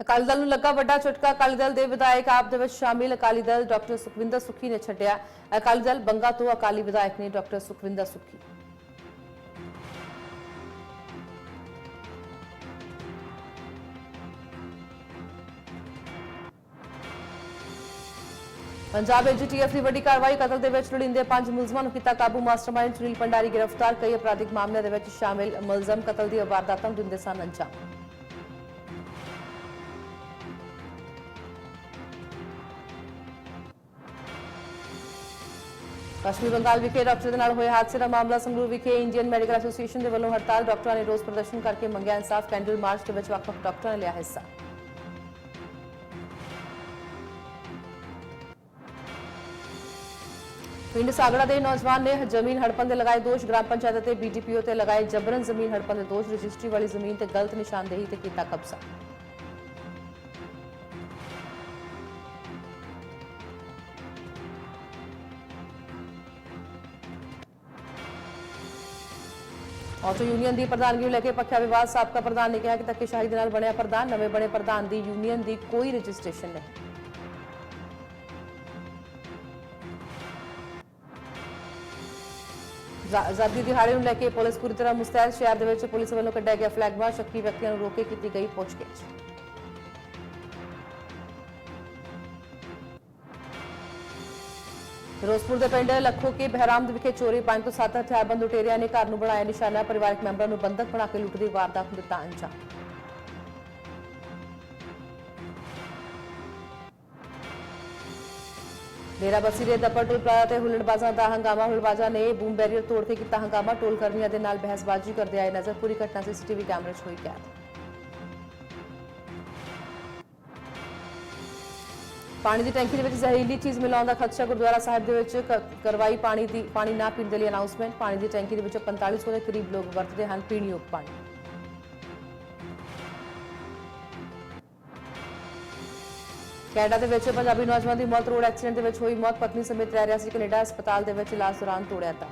ਅਕਾਲੀ ਦਲ ਨੂੰ ਲੱਗਾ ਵੱਡਾ ਝਟਕਾ। ਅਕਾਲੀ ਦਲ ਦੇ ਵਿਧਾਇਕ ਆਪ ਦੇ ਵਿੱਚ ਸ਼ਾਮਿਲ। ਅਕਾਲੀ ਦਲ ਡਾਕਟਰ ਸੁਖਵਿੰਦਰ ਸੁੱਖੀ ਨੇ ਛੱਡਿਆ। ਅਕਾਲੀ ਦਲ ਬੰਗਾ ਤੋਂ ਅਕਾਲੀ ਵਿਧਾਇਕ ਨੇ ਡਾਕਟਰ ਸੁਖਵਿੰਦਰ ਸੁੱਖੀ। ਪੰਜਾਬ ਐਜੀਟੀਐਫ ਦੀ ਵੱਡੀ ਕਾਰਵਾਈ ਕਤਲ ਦੇ ਵਿੱਚ ਲੜਿੰਦੇ ਪੰਜ ਮੁਲਜ਼ਮਾਂ ਨੂੰ ਕੀਤਾ ਕਾਬੂ। ਮਾਸਟਰਮਾਈਂਡ ਸੁਨੀਲ ਪੰਡਾਰੀ ਗ੍ਰਿਫਤਾਰ। ਕਈ ਅਪਰਾਧਿਕ ਮਾਮਲਿਆਂ ਦੇ ਵਿੱਚ ਸ਼ਾਮਿਲ ਮੁਲਜ਼ਮ ਕਤਲ ਦੀ ਵਾਰਦਾਤਾਂ ਨੂੰ ਦਿੰਦੇ ਸਨ ਅੰਜਾਮ। ਪੱਛਮੀ ਬੰਗਾਲ ਵਿਖੇ ਡਾਕਟਰ ਦੇ ਨਾਲ ਹੋਏ ਹਾਦਸੇ ਦਾ ਮਾਮਲਾ ਸੰਗਰੂਰ ਵਿਖੇ ਇੰਡੀਅਨ ਮੈਡੀਕਲ ਐਸੋਸੀਏਸ਼ਨ ਦੇ ਵੱਲੋਂ ਹੜਤਾਲ, ਡਾਕਟਰਾਂ ਨੇ ਰੋਸ ਪ੍ਰਦਰਸ਼ਨ ਕਰਕੇ ਮੰਗਿਆ ਇਨਸਾਫ, ਕੈਂਡਲ ਮਾਰਚ ਦੇ ਵਿੱਚ ਵੱਖ-ਵੱਖ ਡਾਕਟਰਾਂ ਨੇ ਲਿਆ ਹਿੱਸਾ। ਪਿੰਡ ਸਾਗੜਾ ਦੇ ਨੌਜਵਾਨ ਨੇ ਜ਼ਮੀਨ ਹੜਪਣ ਦੇ ਲਗਾਏ ਦੋਸ਼, ਗ੍ਰਾਮ ਪੰਚਾਇਤ ਅਤੇ ਬੀਡੀਪੀਓ ਤੇ ਲਗਾਏ ਜਬਰਨ ਜ਼ਮੀਨ ਹੜਪਣ ਦੇ ਦੋਸ਼, ਰਜਿਸਟਰੀ ਵਾਲੀ ਜ਼ਮੀਨ ਤੇ ਗਲਤ ਨਿਸ਼ਾਨਦੇਹੀ ਤੇ ਕੀਤਾ ਕਬਜ਼ਾ। ਆਟੋ ਯੂਨੀਅਨ ਦੀ ਪ੍ਰਧਾਨਗੀ ਨੂੰ ਲੈ ਕੇ ਪੱਖਿਆ ਵਿਵਾਦ ਸਾਬਕਾ ਪ੍ਰਧਾਨ ਨੇ ਕਿਹਾ ਕਿ ਧੱਕੇਸ਼ਾਹੀ ਦੇ ਨਾਲ ਬਣਿਆ ਪ੍ਰਧਾਨ, ਨਵੇਂ ਬਣੇ ਪ੍ਰਧਾਨ ਦੀ ਯੂਨੀਅਨ ਦੀ ਕੋਈ ਰਜਿਸਟ੍ਰੇਸ਼ਨ ਨਹੀਂ। ਜ਼- ਆਜ਼ਾਦੀ ਦਿਹਾੜੇ ਨੂੰ ਲੈ ਕੇ ਪੁਲਿਸ ਪੂਰੀ ਤਰ੍ਹਾਂ ਮੁਸਤੈਦ, ਸ਼ਹਿਰ ਦੇ ਵਿੱਚ ਪੁਲਿਸ ਵੱਲੋਂ ਕੱਢਿਆ ਗਿਆ ਫਲੈਗ ਮਾਰਚ ਸ਼ੱਕੀ ਵਿਅਕਤੀਆਂ ਨੂੰ ਰੋਕ ਕੇ ਕੀਤੀ ਗਈ ਪੁੱਛਗਿੱਛ। ਫਿਰੋਜ਼ਪੁਰ ਦੇ ਪਿੰਡ ਲੱਖੋ ਕੇ ਬਹਿਰਾਮਦ ਵਿਖੇ ਚੋਰੀ ਪੰਜ ਤੋਂ ਸੱਤ ਹਥਿਆਰਬੰਦ ਲੁਟੇਰਿਆਂ ਨੇ ਘਰ ਨੂੰ ਬਣਾਇਆ ਨਿਸ਼ਾਨਾ, ਪਰਿਵਾਰਕ ਮੈਂਬਰਾਂ ਨੂੰ ਬੰਦਕ ਬਣਾ ਕੇ ਲੁੱਟ ਦੀ ਵਾਰਦਾਤ ਨੂੰ ਦਿੱਤਾ ਅੰਜਾਮ। ਡੇਰਾਬੱਸੀ ਦੇ ਦੱਪੜ ਟੋਲ ਪਲਾਜ਼ਾ ਤੇ ਹੁਲੜਬਾਜ਼ਾਂ ਦਾ ਹੰਗਾਮਾ। ਹੁੱਲੜਬਾਜ਼ਾਂ ਨੇ ਬੂਮ ਬੈਰੀਅਰ ਤੋੜ ਕੇ ਕੀਤਾ ਹੰਗਾਮਾ। ਟੋਲ ਕਰਮੀਆਂ ਦੇ ਨਾਲ ਬਹਿਸਬਾਜ਼ੀ ਕਰਦੇ ਆਏ ਨਜ਼ਰ। ਪੂਰੀ ਘਟਨਾ ਸੀਸੀਟੀਵੀ ਕੈਮਰੇ 'ਚ ਹੋਈ ਕੈਦ। ਪਾਣੀ ਦੀ ਟੈਂਕੀ ਦੇ ਵਿੱਚ ਜ਼ਹਿਰੀਲੀ ਚੀਜ਼ ਮਿਲਾਉਣ ਦਾ ਖਦਸ਼ਾ ਗੁਰਦੁਆਰਾ ਸਾਹਿਬ ਦੇ ਵਿੱਚ ਕ- ਕਰਵਾਈ ਪਾਣੀ ਦੀ, ਪਾਣੀ ਨਾ ਪੀਣ ਦੇ ਲਈ ਅਨਾਉਂਸਮੈਂਟ ਪਾਣੀ ਦੀ ਟੈਂਕੀ ਦੇ ਵਿੱਚ 4500 ਦੇ ਕਰੀਬ ਲੋਕ ਵਰਤਦੇ ਹਨ ਪੀਣ ਯੋਗ ਪਾਣੀ। ਕੈਨੇਡਾ ਦੇ ਵਿੱਚ ਪੰਜਾਬੀ ਨੌਜਵਾਨ ਦੀ ਮੌਤ, ਰੋਡ ਐਕਸੀਡੈਂਟ ਦੇ ਵਿੱਚ ਹੋਈ ਮੌਤ, ਪਤਨੀ ਸਮੇਤ ਰਹਿ ਰਿਹਾ ਸੀ ਕੈਨੇਡਾ ਹਸਪਤਾਲ ਦੇ ਵਿੱਚ ਇਲਾਜ ਦੌਰਾਨ ਤੋੜਿਆ ਤਾਂ।